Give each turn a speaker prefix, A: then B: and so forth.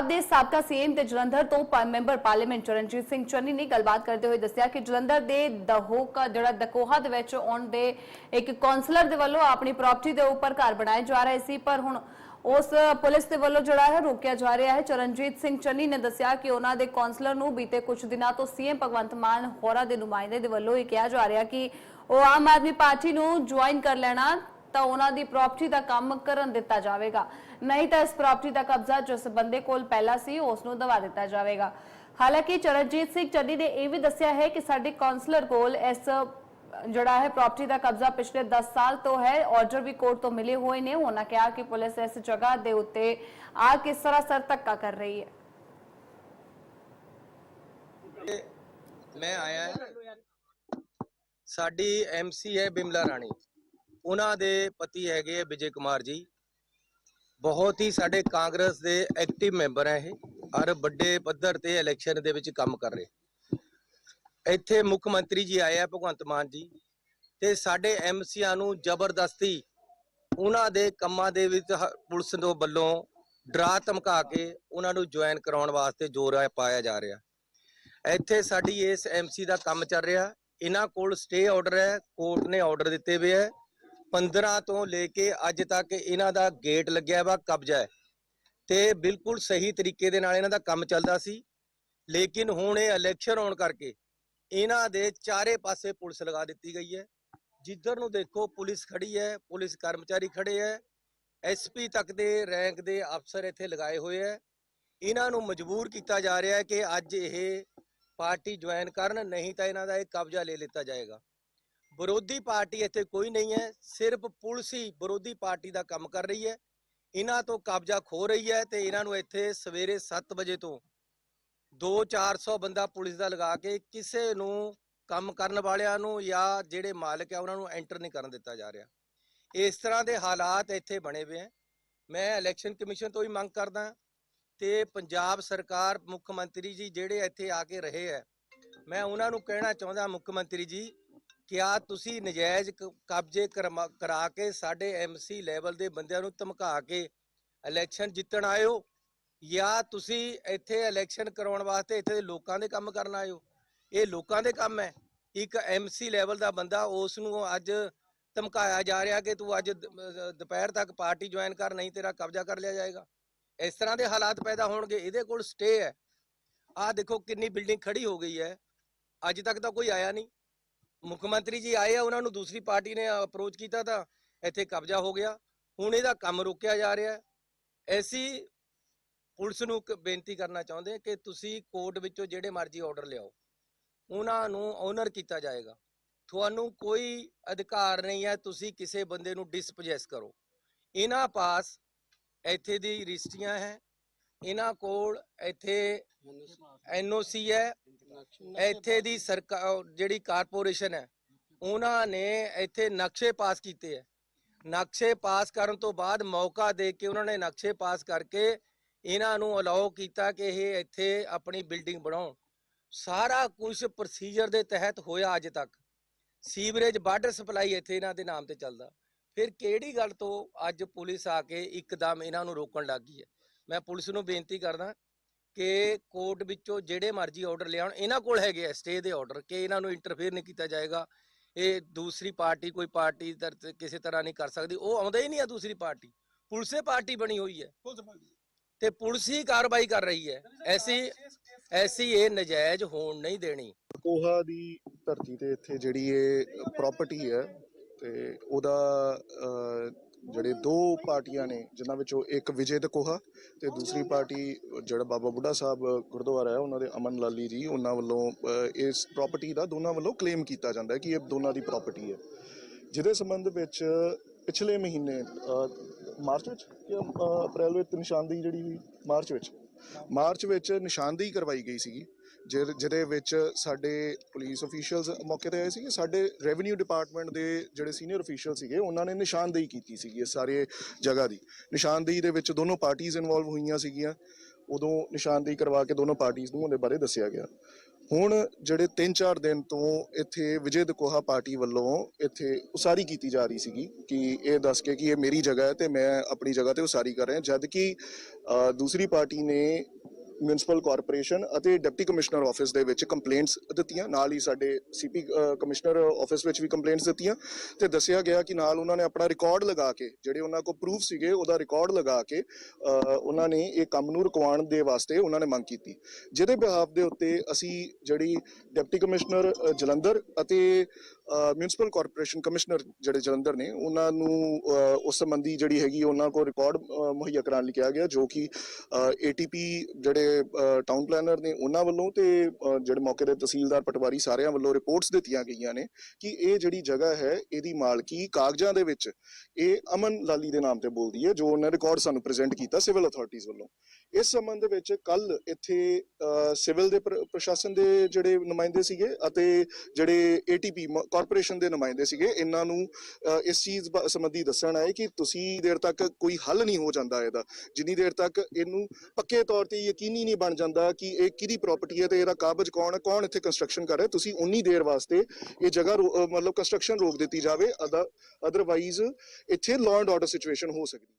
A: ਪੰਜਾਬ ਦੇ ਸਾਬਕਾ ਸੀਐਮ ਤੇ ਜਲੰਧਰ ਤੋਂ ਮੈਂਬਰ ਪਾਰਲੀਮੈਂਟ ਚਰਨਜੀਤ ਸਿੰਘ ਚੰਨੀ ਨੇ ਗੱਲਬਾਤ ਕਰਦੇ ਹੋਏ ਦੱਸਿਆ ਕਿ ਜਲੰਧਰ ਦੇ ਦਹੋਕਾ ਜਿਹੜਾ ਦਕੋਹਾ ਦੇ ਵਿੱਚ ਆਉਣ ਦੇ ਇੱਕ ਕਾਉਂਸਲਰ ਦੇ ਵੱਲੋਂ ਆਪਣੀ ਪ੍ਰਾਪਰਟੀ ਦੇ ਉੱਪਰ ਘਰ ਬਣਾਏ ਜਾ ਰਹੇ ਸੀ, ਪਰ ਹੁਣ ਉਸ ਪੁਲਿਸ ਦੇ ਵੱਲੋਂ ਜਿਹੜਾ ਹੈ ਰੋਕਿਆ ਜਾ ਰਿਹਾ ਹੈ। ਚਰਨਜੀਤ ਸਿੰਘ ਚੰਨੀ ਨੇ ਦੱਸਿਆ ਕਿ ਉਹਨਾਂ ਦੇ ਕਾਉਂਸਲਰ ਨੂੰ ਬੀਤੇ ਕੁਝ ਦਿਨਾਂ ਤੋਂ ਸੀਐਮ ਭਗਵੰਤ ਮਾਨ ਹੋਰਾਂ ਦੇ ਨੁਮਾਇੰਦੇ ਦੇ ਵੱਲੋਂ ਇਹ ਕਿਹਾ ਜਾ ਰਿਹਾ ਕਿ ਉਹ ਆਮ ਆਦਮੀ ਪਾਰਟੀ ਨੂੰ ਜੁਆਇਨ ਕਰ ਲੈਣਾ ਤਾਂ ਉਹਨਾਂ ਦੀ ਪ੍ਰਾਪਰਟੀ ਦਾ ਕੰਮ ਕਰਨ ਦਿੱਤਾ ਜਾਵੇਗਾ। ਨਹੀਂ ਤਾਂ ਇਸ ਪ੍ਰਾਪਰਟੀ ਦਾ ਕਬਜ਼ਾ ਜਿਸ ਬੰਦੇ ਕੋਲ ਪਹਿਲਾਂ ਸੀ, ਉਸ ਨੂੰ ਦਵਾ ਦਿੱਤਾ ਜਾਵੇਗਾ। ਹਾਲਾਂਕਿ ਚਰਨਜੀਤ ਸਿੰਘ ਚੰਨੀ ਨੇ ਇਹ ਵੀ ਦੱਸਿਆ ਹੈ ਕਿ ਸਾਡੇ ਕਾਉਂਸਲਰ ਕੋਲ ਇਸ, ਜਿਹੜਾ ਹੈ ਪ੍ਰਾਪਰਟੀ ਦਾ ਕਬਜ਼ਾ ਪਿਛਲੇ 10 ਸਾਲ ਤੋਂ ਹੈ ਆਰਡਰ ਵੀ ਕੋਰਟ ਤੋਂ ਮਿਲੇ ਹੋਏ ਨੇ। ਉਹਨਾਂ ਕਿਹਾ ਕਿ ਪੁਲਿਸ ਇਸ ਜਗ੍ਹਾ ਦੇ ਉੱਤੇ ਆ ਕਿਸ ਤਰ੍ਹਾਂ ਸਰ ਧੱਕਾ ਕਰ ਰਹੀ ਹੈ।
B: ਮੈਂ ਆਇਆ ਸਾਡੀ ਐਮਸੀ ਹੈ ਬਿਮਲਾ ਰਾਣੀ। ਉਹਨਾਂ ਦੇ ਪਤੀ ਹੈਗੇ ਆ ਵਿਜੇ ਕੁਮਾਰ ਜੀ। ਬਹੁਤ ਹੀ ਸਾਡੇ ਕਾਂਗਰਸ ਦੇ ਐਕਟਿਵ ਮੈਂਬਰ ਹੈ ਇਹ। ਔਰ ਵੱਡੇ ਪੱਧਰ ਤੇ ਇਲੈਕਸ਼ਨ ਦੇ ਵਿੱਚ ਕੰਮ ਕਰ ਰਹੇ। ਇੱਥੇ ਮੁੱਖ ਮੰਤਰੀ ਜੀ ਆਏ ਆ ਭਗਵੰਤ ਮਾਨ ਜੀ ਤੇ ਸਾਡੇ ਐਮਸੀਆਂ ਨੂੰ ਜ਼ਬਰਦਸਤੀ ਉਹਨਾਂ ਦੇ ਕੰਮਾਂ ਦੇ ਵਿੱਚ ਹ- ਪੁਲਿਸ ਦੇ ਵੱਲੋਂ ਡਰਾ ਧਮਕਾ ਕੇ ਉਹਨਾਂ ਨੂੰ ਜੁਆਇਨ ਕਰਾਉਣ ਵਾਸਤੇ ਜ਼ੋਰ ਪਾਇਆ ਜਾ ਰਿਹਾ। ਇੱਥੇ ਸਾਡੀ ਇਸ ਐਮਸੀ ਦਾ ਕੰਮ ਚੱਲ ਰਿਹਾ। ਇਹਨਾਂ ਕੋਲ ਸਟੇ ਆਰਡਰ ਹੈ ਕੋਰਟ ਨੇ ਆਰਡਰ ਦਿੱਤੇ ਹੋਏ ਹੈ 15 ਤੋਂ ਲੈ ਕੇ ਅੱਜ ਤੱਕ ਇਹਨਾਂ ਦਾ ਗੇਟ ਲੱਗਿਆ ਵਾ, ਕਬਜ਼ਾ ਹੈ। ਤੇ ਬਿਲਕੁਲ ਸਹੀ ਤਰੀਕੇ ਦੇ ਨਾਲ ਇਹਨਾਂ ਦਾ ਕੰਮ ਚੱਲਦਾ ਸੀ। ਲੇਕਿਨ ਹੁਣ ਇਹ ਇਲੈਕਸ਼ਨ ਹੋਣ ਕਰਕੇ ਇਹਨਾਂ ਦੇ ਚਾਰੇ ਪਾਸੇ ਪੁਲਿਸ ਲਗਾ ਦਿੱਤੀ ਗਈ ਹੈ। ਜਿੱਧਰ ਨੂੰ ਦੇਖੋ, ਪੁਲਿਸ ਖੜੀ ਹੈ, ਪੁਲਿਸ ਕਰਮਚਾਰੀ ਖੜੇ ਹੈ। ਐਸਪੀ ਤੱਕ ਦੇ ਰੈਂਕ ਦੇ ਅਫਸਰ ਇੱਥੇ ਲਗਾਏ ਹੋਏ ਹੈ। ਇਹਨਾਂ ਨੂੰ ਮਜਬੂਰ ਕੀਤਾ ਜਾ ਰਿਹਾ ਹੈ ਕਿ ਅੱਜ ਇਹ ਪਾਰਟੀ ਜੁਆਇਨ ਕਰਨ, ਨਹੀਂ ਤਾਂ ਇਹਨਾਂ ਦਾ ਇਹ ਕਬਜ਼ਾ ਲੈ ਲਿੱਤਾ ਜਾਏਗਾ। ਵਿਰੋਧੀ ਪਾਰਟੀ ਇੱਥੇ ਕੋਈ ਨਹੀਂ ਹੈ, ਸਿਰਫ ਪੁਲਿਸ ਹੀ ਵਿਰੋਧੀ ਪਾਰਟੀ ਦਾ ਕੰਮ ਕਰ ਰਹੀ ਹੈ। ਇਹਨਾਂ ਤੋਂ ਕਬਜ਼ਾ ਖੋ ਰਹੀ ਹੈ ਤੇ ਇਹਨਾਂ ਨੂੰ ਇੱਥੇ ਸਵੇਰੇ 7 ਵਜੇ ਤੋਂ 2-400 ਬੰਦਾ ਪੁਲਿਸ ਦਾ ਲਗਾ ਕੇ ਕਿਸੇ ਨੂੰ ਕੰਮ ਕਰਨ ਵਾਲਿਆਂ ਨੂੰ ਜਾਂ ਜਿਹੜੇ ਮਾਲਕ ਆ ਉਹਨਾਂ ਨੂੰ ਐਂਟਰ ਨਹੀਂ ਕਰਨ ਦਿੱਤਾ ਜਾ ਰਿਹਾ। ਇਸ ਤਰ੍ਹਾਂ ਦੇ ਹਾਲਾਤ ਇੱਥੇ ਬਣੇ ਹੋਏ ਹੈ। ਮੈਂ ਇਲੈਕਸ਼ਨ ਕਮਿਸ਼ਨ ਤੋਂ ਹੀ ਮੰਗ ਕਰਦਾ ਤੇ ਪੰਜਾਬ ਸਰਕਾਰ, ਮੁੱਖ ਮੰਤਰੀ ਜੀ ਜਿਹੜੇ ਇੱਥੇ ਆ ਕੇ ਰਹੇ ਹੈ, ਮੈਂ ਉਹਨਾਂ ਨੂੰ ਕਹਿਣਾ ਚਾਹੁੰਦਾ ਮੁੱਖ ਮੰਤਰੀ ਜੀ ਕਿਆ ਤੁਸੀਂ ਨਜਾਇਜ਼ ਕ- ਕਬਜ਼ੇ ਕਰਮਾ- ਕਰਾ ਕੇ ਸਾਡੇ ਐਮਸੀ ਲੈਵਲ ਦੇ ਬੰਦਿਆਂ ਨੂੰ ਧਮਕਾ ਕੇ ਇਲੈਕਸ਼ਨ ਜਿੱਤਣ ਆਇਓ ਜਾਂ ਤੁਸੀਂ ਇੱਥੇ ਇਲੈਕਸ਼ਨ ਕਰਾਉਣ ਵਾਸਤੇ ਇੱਥੇ ਦੇ ਲੋਕਾਂ ਦੇ ਕੰਮ ਕਰਨ ਆਇਓ ਇਹ ਲੋਕਾਂ ਦੇ ਕੰਮ ਹੈ। ਇੱਕ ਐਮਸੀ ਲੈਵਲ ਦਾ ਬੰਦਾ ਉਸ ਨੂੰ ਅੱਜ ਧਮਕਾਇਆ ਜਾ ਰਿਹਾ ਕਿ ਤੂੰ ਅੱਜ ਦ- ਅਹ, ਦੁਪਹਿਰ ਤੱਕ ਪਾਰਟੀ ਜੁਆਇਨ ਕਰ, ਨਹੀਂ ਤੇਰਾ ਕਬਜ਼ਾ ਕਰ ਲਿਆ ਜਾਏਗਾ। ਇਸ ਤਰ੍ਹਾਂ ਦੇ ਹਾਲਾਤ ਪੈਦਾ ਹੋਣਗੇ। ਇਹਦੇ ਕੋਲ ਸਟੇ ਹੈ। ਆਹ ਦੇਖੋ ਕਿੰਨੀ ਬਿਲਡਿੰਗ ਖੜੀ ਹੋ ਗਈ ਹੈ। ਅੱਜ ਤੱਕ ਤਾਂ ਕੋਈ ਆਇਆ ਨਹੀਂ। ਮੁੱਖ ਮੰਤਰੀ ਜੀ ਆਏ ਆ ਉਹਨਾਂ ਨੂੰ ਦੂਸਰੀ ਪਾਰਟੀ ਨੇ ਅਪਰੋਚ ਕੀਤਾ ਤਾਂ ਇੱਥੇ ਕਬਜ਼ਾ ਹੋ ਗਿਆ। ਹੁਣ ਇਹਦਾ ਕੰਮ ਰੋਕਿਆ ਜਾ ਰਿਹਾ ਹੈ। ਐਸੀ ਪੁਲਿਸ ਨੂੰ ਬੇਨਤੀ ਕਰਨਾ ਚਾਹੁੰਦੇ ਕਿ ਤੁਸੀਂ ਕੋਰਟ ਵਿੱਚੋਂ ਜਿਹੜੇ ਮਰਜ਼ੀ ਆਰਡਰ ਲਿਆਓ ਉਹਨਾਂ ਨੂੰ ਓਨਰ ਕੀਤਾ ਜਾਏਗਾ। ਤੁਹਾਨੂੰ ਕੋਈ ਅਧਿਕਾਰ ਨਹੀਂ ਹੈ ਤੁਸੀਂ ਕਿਸੇ ਬੰਦੇ ਨੂੰ ਡਿਸਪੋਜੈਸ ਕਰੋ। ਇਹਨਾਂ ਪਾਸ ਇੱਥੇ ਦੀ ਰਜਿਸਟਰੀਆਂ ਹੈ ਇਹਨਾਂ ਕੋਲ ਇੱਥੇ ਐਨਓਸੀ ਹੈ ਇੱਥੇ ਦੀ ਸਰਕਾਰ ਜਿਹੜੀ ਕਾਰਪੋਰੇਸ਼ਨ ਹੈ ਉਹਨਾਂ ਨੇ ਇੱਥੇ ਨਕਸ਼ੇ ਪਾਸ ਕੀਤੇ ਹੈ। ਨਕਸ਼ੇ ਪਾਸ ਕਰਨ ਤੋਂ ਬਾਅਦ ਮੌਕਾ ਦੇ ਕੇ ਉਹਨਾਂ ਨੇ ਨਕਸ਼ੇ ਪਾਸ ਕਰਕੇ ਇਹਨਾਂ ਨੂੰ ਅਲਾਉ ਕੀਤਾ ਕਿ ਇਹ ਇੱਥੇ ਆਪਣੀ ਬਿਲਡਿੰਗ ਬਣਾਉਣ। ਸਾਰਾ ਕੁਝ ਪ੍ਰੋਸੀਜਰ ਦੇ ਤਹਿਤ ਹੋਇਆ ਅੱਜ ਤੱਕ। ਸੀਵਰੇਜ ਵਾਟਰ ਸਪਲਾਈ ਇੱਥੇ ਇਹਨਾਂ ਦੇ ਨਾਮ ਤੇ ਚੱਲਦਾ। ਫਿਰ ਕਿਹੜੀ ਗੱਲ ਤੋਂ ਅੱਜ ਪੁਲਿਸ ਆ ਕੇ ਇੱਕਦਮ ਇਹਨਾਂ ਨੂੰ ਰੋਕਣ ਲੱਗ ਗਈ ਹੈ? ਮੈਂ ਪੁਲਿਸ ਨੂੰ ਬੇਨਤੀ ਕਰਦਾ ਕਿ ਕੋਰਟ ਵਿੱਚੋਂ ਜਿਹੜੇ ਮਰਜ਼ੀ ਆਰਡਰ ਲਿਆਉਣ ਇਹਨਾਂ ਕੋਲ ਹੈਗੇ ਆ ਸਟੇ ਦੇ ਆਰਡਰ ਕਿ ਇਹਨਾਂ ਨੂੰ ਇੰਟਰਫੇਅਰ ਨਹੀਂ ਕੀਤਾ ਜਾਏਗਾ। ਇਹ ਦੂਸਰੀ ਪਾਰਟੀ ਕੋਈ ਪਾਰਟੀ ਕਿਸੇ ਤਰ੍ਹਾਂ ਨਹੀਂ ਕਰ ਸਕਦੀ ਉਹ ਆਉਂਦਾ ਹੀ ਨਹੀਂ ਆ ਦੂਸਰੀ ਪਾਰਟੀ। ਪੁਲਿਸੇ ਪਾਰਟੀ ਬਣੀ ਹੋਈ ਹੈ। ਤੇ ਪੁਲਿਸ ਹੀ ਕਾਰਵਾਈ ਕਰ ਰਹੀ ਹੈ। ਐਸੀ ਐਸੀ ਇਹ ਨਜਾਇਜ਼ ਹੋਣ ਨਹੀਂ ਦੇਣੀ।
C: ਕੋਹਾ ਦੀ ਧਰਤੀ ਤੇ ਇੱਥੇ ਜਿਹੜੀ ਇਹ ਪ੍ਰਾਪਰਟੀ ਹੈ ਤੇ ਉਹਦਾ ਜਿਹੜੇ ਦੋ ਪਾਰਟੀਆਂ ਨੇ, ਜਿਨ੍ਹਾਂ ਵਿੱਚੋਂ ਇੱਕ ਵਿਜੇ ਦਕੋਹਾ ਤੇ ਦੂਸਰੀ ਪਾਰਟੀ ਜਿਹੜਾ ਬਾਬਾ ਬੁੱਢਾ ਸਾਹਿਬ ਗੁਰਦੁਆਰਾ ਹੈ, ਉਹਨਾਂ ਦੇ ਅਮਨ ਲਾਲੀ ਜੀ, ਉਹਨਾਂ ਵੱਲੋਂ ਇਸ ਪ੍ਰਾਪਰਟੀ ਦਾ ਦੋਨਾਂ ਵੱਲੋਂ ਕਲੇਮ ਕੀਤਾ ਜਾਂਦਾ ਹੈ ਕਿ ਇਹ ਦੋਨਾਂ ਦੀ ਪ੍ਰਾਪਰਟੀ ਹੈ। ਜਿਹਦੇ ਸੰਬੰਧ ਵਿੱਚ ਪਿਛਲੇ ਮਹੀਨੇ ਮਾਰਚ ਵਿੱਚ ਜਾਂ ਅਪ੍ਰੈਲ ਵਿੱਚ ਨਿਸ਼ਾਨਦੇਹੀ ਜਿਹੜੀ ਹੋਈ, ਮਾਰਚ ਵਿੱਚ ਮਾਰਚ ਵਿੱਚ ਨਿਸ਼ਾਨਦੇਹੀ ਕਰਵਾਈ ਗਈ ਸੀਗੀ। ਜਿਹਦੇ ਜਿਹਦੇ ਵਿੱਚ ਸਾਡੇ ਪੁਲਿਸ ਅਫੀਸ਼ੀਅਲਸ ਮੌਕੇ ਤੇ ਆਏ ਸੀਗੇ, ਸਾਡੇ ਰੈਵਨਿਊ ਡਿਪਾਰਟਮੈਂਟ ਦੇ ਜਿਹੜੇ ਸੀਨੀਅਰ ਅਫੀਸ਼ੀਅਲ ਸੀਗੇ, ਉਹਨਾਂ ਨੇ ਨਿਸ਼ਾਨਦੇਹੀ ਕੀਤੀ ਸੀਗੀ ਇਸ ਸਾਰੇ ਜਗ੍ਹਾ ਦੀ। ਨਿਸ਼ਾਨਦੇਹੀ ਦੇ ਵਿੱਚ ਦੋਨੋਂ ਪਾਰਟੀਆਂ ਇਨਵੋਲਵ ਹੋਈਆਂ ਸੀਗੀਆਂ, ਉਦੋਂ ਨਿਸ਼ਾਨਦੇਹੀ ਕਰਵਾ ਕੇ ਦੋਨੋਂ ਪਾਰਟੀਆਂ ਨੂੰ ਉਹਦੇ ਬਾਰੇ ਦੱਸਿਆ ਗਿਆ। ਹੁਣ ਜਿਹੜੇ 3-4 ਦਿਨ ਤੋਂ ਇੱਥੇ ਵਿਜੇ ਦਕੋਹਾ ਪਾਰਟੀ ਵੱਲੋਂ ਇੱਥੇ ਉਸਾਰੀ ਕੀਤੀ ਜਾ ਰਹੀ ਸੀਗੀ ਕਿ ਇਹ ਦੱਸ ਕੇ ਕਿ ਇਹ ਮੇਰੀ ਜਗ੍ਹਾ ਹੈ ਤੇ ਮੈਂ ਆਪਣੀ ਜਗ੍ਹਾ ਤੇ ਉਸਾਰੀ ਕਰ ਰਿਹਾ। ਜਦ ਕਿ ਦੂਸਰੀ ਪਾਰਟੀ ਨੇ ਮਿਊਨਿਸਪਲ ਕਾਰਪੋਰੇਸ਼ਨ ਅਤੇ ਡਿਪਟੀ ਕਮਿਸ਼ਨਰ ਆਫਿਸ ਦੇ ਵਿੱਚ ਕੰਪਲੇਂਟਸ ਦਿੱਤੀਆਂ। ਨਾਲ ਹੀ ਸਾਡੇ ਸੀਪੀ ਕਮਿਸ਼ਨਰ ਆਫਿਸ ਵਿੱਚ ਵੀ ਕੰਪਲੇਂਟਸ ਦਿੱਤੀਆਂ ਤੇ ਦੱਸਿਆ ਗਿਆ ਕਿ ਨਾਲ ਉਹਨਾਂ ਨੇ ਆਪਣਾ ਰਿਕਾਰਡ ਲਗਾ ਕੇ, ਜਿਹੜੇ ਉਹਨਾਂ ਕੋਲ ਪ੍ਰੂਫ ਸੀਗੇ, ਉਹਦਾ ਰਿਕਾਰਡ ਲਗਾ ਕੇ ਉਹਨਾਂ ਨੇ ਇਹ ਕੰਮ ਨੂੰ ਰੁਕਵਾਉਣ ਦੇ ਵਾਸਤੇ ਉਹਨਾਂ ਨੇ ਮੰਗ ਕੀਤੀ। ਜਿਹਦੇ ਬਿਹਾਫ ਦੇ ਉੱਤੇ ਅਸੀਂ ਜਿਹੜੀ ਡਿਪਟੀ ਕਮਿਸ਼ਨਰ ਜਲੰਧਰ ਅਤੇ ਮਿਊਨਿਸਪਲ ਕਾਰਪੋਰੇਸ਼ਨ ਕਮਿਸ਼ਨਰ ਜਿਹੜੇ ਜਲੰਧਰ ਨੇ, ਉਹਨਾਂ ਨੂੰ ਉਸ ਸੰਬੰਧੀ ਜਿਹੜੀ ਹੈਗੀ ਉਹਨਾਂ ਕੋਲ ਰਿਕਾਰਡ ਮੁਹੱਈਆ ਕਰਾਉਣ ਲਈ ਕਿਹਾ ਗਿਆ, ਜੋ ਕਿ ਏਟੀਪੀ ਜਿਹੜੇ ਟਾਊਨ ਪਲੈਨਰ ਨੇ, ਉਹਨਾਂ ਵੱਲੋਂ ਤੇ ਜਿਹੜੇ ਮੌਕੇ ਦੇ ਤਹਿਸੀਲਦਾਰ ਪਟਵਾਰੀ ਸਾਰਿਆਂ ਵੱਲੋਂ ਰਿਪੋਰਟਸ ਦਿੱਤੀਆਂ ਗਈਆਂ ਨੇ ਕਿ ਇਹ ਜਿਹੜੀ ਜਗ੍ਹਾ ਹੈ, ਇਹਦੀ ਮਾਲਕੀ ਕਾਗਜ਼ਾਂ ਦੇ ਵਿੱਚ, ਇਹ ਅਮਨ ਲਾਲੀ ਦੇ ਨਾਮ ਤੇ ਬੋਲਦੀ ਹੈ, ਜੋ ਉਹਨੇ ਰਿਕਾਰਡ ਸਾਨੂੰ ਪ੍ਰੈਜ਼ੈਂਟ ਕੀਤਾ ਸਿਵਲ ਅਥਾਰਟੀਜ਼ ਵੱਲੋਂ। ਇਸ ਸੰਬੰਧ ਵਿੱਚ ਕੱਲ ਇੱਥੇ ਸਿਵਲ ਦੇ ਪ੍ਰਸ਼ਾਸਨ ਦੇ ਜਿਹੜੇ ਨੁਮਾਇੰਦੇ ਸੀਗੇ ਅਤੇ ਜਿਹੜੇ ਏਟੀਪੀ ਕਾਰਪੋਰੇਸ਼ਨ ਦੇ ਨੁਮਾਇੰਦੇ ਸੀਗੇ, ਇਹਨਾਂ ਨੂੰ ਇਸ ਚੀਜ਼ ਸੰਬੰਧੀ ਦੱਸਣ ਆਏ ਕਿ ਤੁਸੀਂ ਦੇਰ ਤੱਕ ਕੋਈ ਹੱਲ ਨਹੀਂ ਹੋ ਜਾਂਦਾ ਇਹਦਾ। ਜਿੰਨੀ ਦੇਰ ਤੱਕ ਇਹਨੂੰ ਪੱਕੇ ਤੌਰ ਤੇ ਯਕੀਨੀ ਨਹੀਂ ਬਣ ਜਾਂਦਾ ਕਿ ਇਹ ਕਿਹਦੀ ਪ੍ਰਾਪਰਟੀ ਹੈ ਤੇ ਇਹਦਾ ਕਾਬਜ ਕੌਣ ਹੈ ਕੌਣ ਇੱਥੇ ਕੰਸਟਰਕਸ਼ਨ ਕਰ ਰਿਹਾ, ਤੁਸੀਂ ਉਨੀ ਦੇਰ ਵਾਸਤੇ ਇਹ ਜਗ੍ਹਾ ਮਤਲਬ ਕੰਸਟਰਕਸ਼ਨ ਰੋਕ ਦਿੱਤੀ ਜਾਵੇ ਅਦਰਵਾਈਜ਼ ਇੱਥੇ ਲਾਅ ਐਂਡ ਆਰਡਰ ਸਿਚੁਏਸ਼ਨ ਹੋ ਸਕਦੀ।